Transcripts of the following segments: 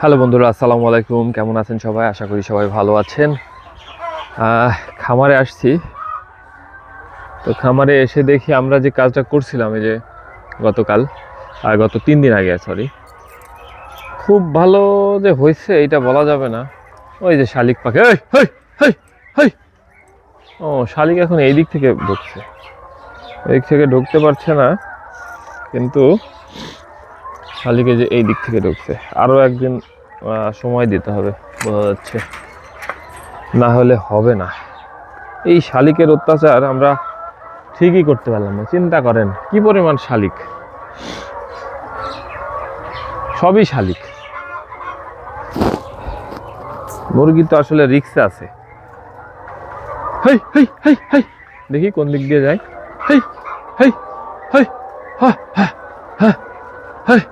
Hello বন্ধুরা, আসসালামু আলাইকুম। কেমন আছেন সবাই? আশা করি সবাই ভালো আছেন। খামারে আসছি। তো খামারে এসে দেখি আমরা যে কাজটা করছিলাম, এই যে গতকাল, আর গত তিন দিন আগে সরি খুব ভালো যে হয়েছে এটা বলা যাবে না। ওই যে শালিক পাখি। ও, শালিক এখন এই দিক থেকে ঢুকছে। এই দিক থেকে ঢুকতে পারছে না, কিন্তু শালিকে যে এই দিক থেকে ঢুকছে। আরও একদিন সময় দিতে হবে, বোঝা যাচ্ছে। না হলে হবে না। এই শালিকের অত্যাচার আমরা ঠিকই করতে পারলাম না, চিন্তা করেন, কি পরিমাণ শালিক? সবই শালিক। মুরগি তো আসলে রিক্সে আছে। দেখি কোন দিক দিয়ে যায়। হেই হেই হ্যাঁ হ্যাঁ হা, হেই।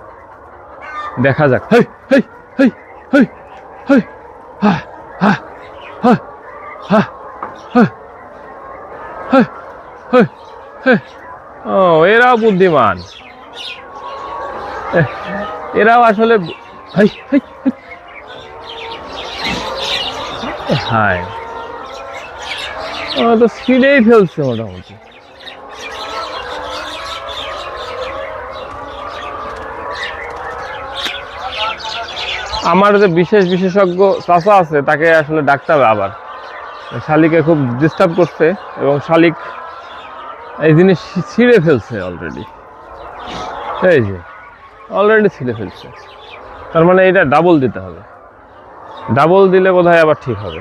দেখা যাক। হেই হেই হেই হেই হেই, হা ও, এরাও বুদ্ধিমান। এরাও আসলে। হায়। তো ছিঁড়েই ফেলছে মোটামুটি। আমার যে বিশেষ বিশেষজ্ঞ চাষা আছে, তাকে আসলে ডাকতে হবে আবার। শালিকে খুব ডিস্টার্ব করছে এবং শালিক এই জিনিস ছিঁড়ে ফেলছে অলরেডি এই যে অলরেডি ছিঁড়ে ফেলছে। তার মানে এটা ডাবল দিতে হবে। ডাবল দিলে বোধ আবার ঠিক হবে।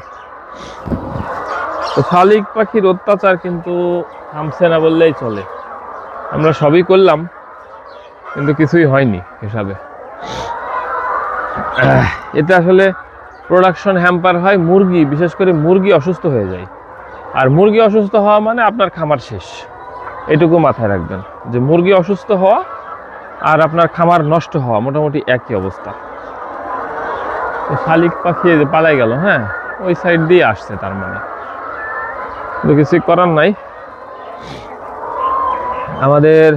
তো শালিক পাখির অত্যাচার কিন্তু থামছে না বললেই চলে। আমরা সবই করলাম, কিন্তু কিছুই হয়নি হিসাবে। এতে আসলে প্রোডাকশন হ্যাম্পার হয়, মুরগি, বিশেষ করে মুরগি অসুস্থ হয়ে যায়। আর মুরগি অসুস্থ হওয়া মানে আপনার খামার শেষ। এটুকু মাথায় রাখবেন, যে মুরগি অসুস্থ হওয়া আর আপনার খামার নষ্ট হওয়া, মোটামুটি একই অবস্থা। শালিক পাখি পালাই গেল হ্যাঁ ওই সাইড দিয়ে আসছে তার মানে। তো কিছুই করার নাই। আমাদের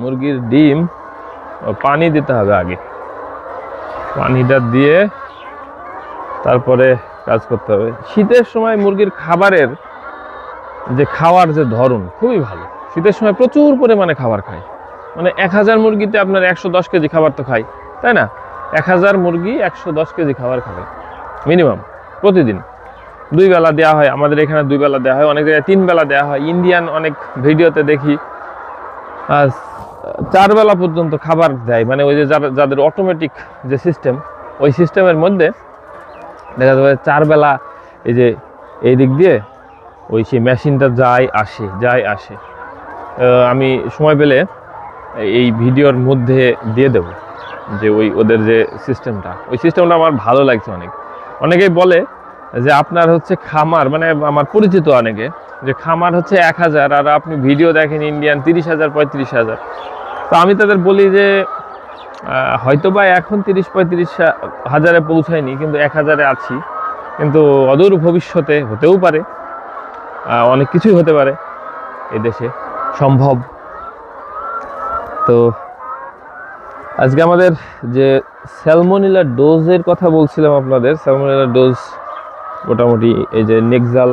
মুরগির ডিম পানি দিতে হবে আগে। পানিটা দিয়ে তারপরে কাজ করতে হবে। শীতের সময় মুরগির খাবারের যে খাওয়ার যে ধরন, খুবই ভালো। শীতের সময় প্রচুর পরিমাণে খাবার খায়। মানে এক হাজার মুরগিতে আপনার একশো দশ কেজি খাবার তো খায়, তাই না? এক হাজার মুরগি একশো দশ কেজি খাবার খাবে, মিনিমাম, প্রতিদিন। দুই বেলা দেওয়া হয়, আমাদের এখানে দুই বেলা দেওয়া হয়, অনেক জায়গায় তিন বেলা দেওয়া হয়। ইন্ডিয়ান অনেক ভিডিওতে দেখি। চার বেলা পর্যন্ত খাবার দেয়। মানে ওই যে যাদের অটোমেটিক যে সিস্টেম ওই সিস্টেমের মধ্যে দেখা যাবে চার বেলা এই যে এই দিক দিয়ে ওই সেই মেশিনটা যায় আসে যায় আসে। আমি সময় পেলে এই ভিডিওর মধ্যে দিয়ে দেব যে ওই ওদের যে সিস্টেমটা ওই সিস্টেমটা আমার ভালো লাগছে অনেক। অনেকেই বলে যে আপনার হচ্ছে খামার মানে আমার পরিচিত অনেকে যে খামার হচ্ছে এক হাজার, আর আপনি ভিডিও দেখেন ইন্ডিয়ান তিরিশ হাজার, পঁয়ত্রিশ হাজার। তো আমি তাদের বলি যে হয়তো বা এখন তিরিশ, পঁয়ত্রিশ হাজারে পৌঁছায়নি, কিন্তু এক হাজারে আছি। কিন্তু অদূর ভবিষ্যতে হতেও পারে অনেক কিছুই হতে পারে এই দেশে, সম্ভব। তো আজকে আমাদের যে স্যালমোনিলা ডোজের কথা বলছিলাম আপনাদের স্যালমোনিলা ডোজ মোটামুটি এই যে নেক্সাল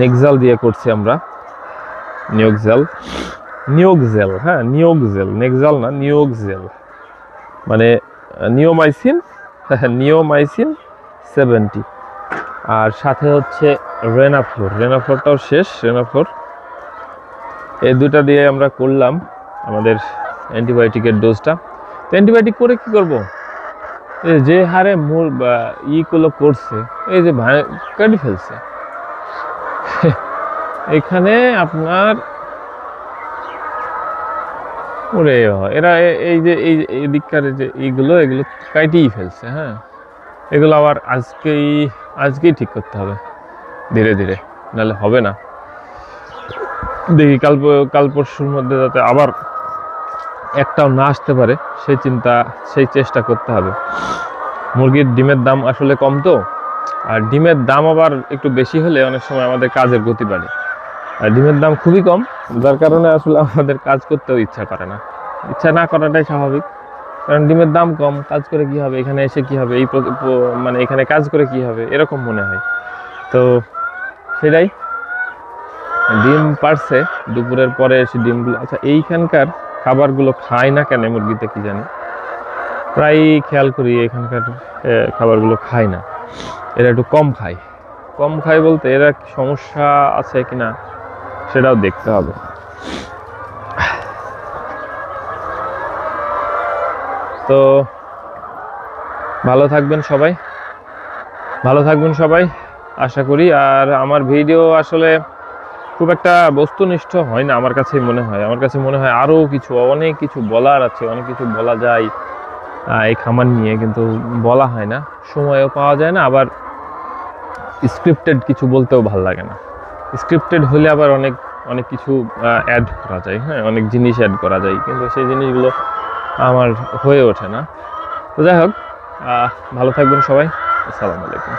নেক্সাল দিয়ে করছি আমরা। নিয়োগজাল নিয়োগজেল হ্যাঁ নিয়োগজেল নেক্সাল না নিয়োগজেল মানে নিওমাইসিন নিওমাইসিন সেভেন্টি আর সাথে হচ্ছে রেনাফ্লোর রেনাফ্লোরটাও শেষ রেনাফ্লোর এই দুটা দিয়ে আমরা করলাম আমাদের অ্যান্টিবায়োটিকের ডোজটা তো অ্যান্টিবায়োটিক করে কি করব? যে হারে মোর ইগুলো করছে, এই যে ভাঙ কেটে ফেলছে। এখানে আপনার ওরে এরা এই যে, এই এই দিককার যে এইগুলো, এগুলো কাটিয়েই ফেলছে হ্যাঁ? এগুলো আবার আজকেই আজকেই ঠিক করতে হবে, ধীরে ধীরে, নাহলে হবে না। দেখি কাল কাল পরশুর মধ্যে যাতে আবার একটাও না আসতে পারে, সেই চিন্তা, সেই চেষ্টা করতে হবে। মুরগির ডিমের দাম আসলে কম তো, আর ডিমের দাম আবার একটু বেশি হলে অনেক সময় আমাদের কাজের গতি বাড়ে। ডিমের দাম খুবই কম, যার কারণে আসলে আমাদের কাজ করতেও ইচ্ছা করে না। ইচ্ছা না করাটাই স্বাভাবিক, কারণ ডিমের দাম কম, কাজ করে কি হবে, এখানে এসে কি হবে, এই মানে এখানে কাজ করে কি হবে, এরকম মনে হয়। তো সেটাই, ডিম পারছে, দুপুরের পরে এসে ডিমগুলো আচ্ছা এইখানকার খাবারগুলো খায় না কেন মুরগিতে কি জানি? প্রায়ই খেয়াল করি এখানকার খাবারগুলো খায় না। এরা একটু কম খায়। কম খায় বলতে এরা সমস্যা আছে কিনা? সেটাও দেখতে হবে। তো ভালো থাকবেন সবাই। ভালো থাকবেন সবাই, আশা করি। আর আমার ভিডিও আসলে খুব একটা বস্তুনিষ্ঠ হয় না আমার কাছে মনে হয়। আমার কাছে মনে হয় আরও কিছু, অনেক কিছু বলার আছে, অনেক কিছু বলা যায় এই খামার নিয়ে, কিন্তু বলা হয় না। সময়ও পাওয়া যায় না, আবার স্ক্রিপ্টেড কিছু বলতেও ভালো লাগে না। স্ক্রিপ্টেড হলে আবার অনেক অনেক কিছু অ্যাড করা যায় হ্যাঁ? অনেক জিনিস অ্যাড করা যায়, কিন্তু সেই জিনিসগুলো আমার হয়ে ওঠে না। তো যাই হোক ভালো থাকবেন সবাই। আসসালামু আলাইকুম।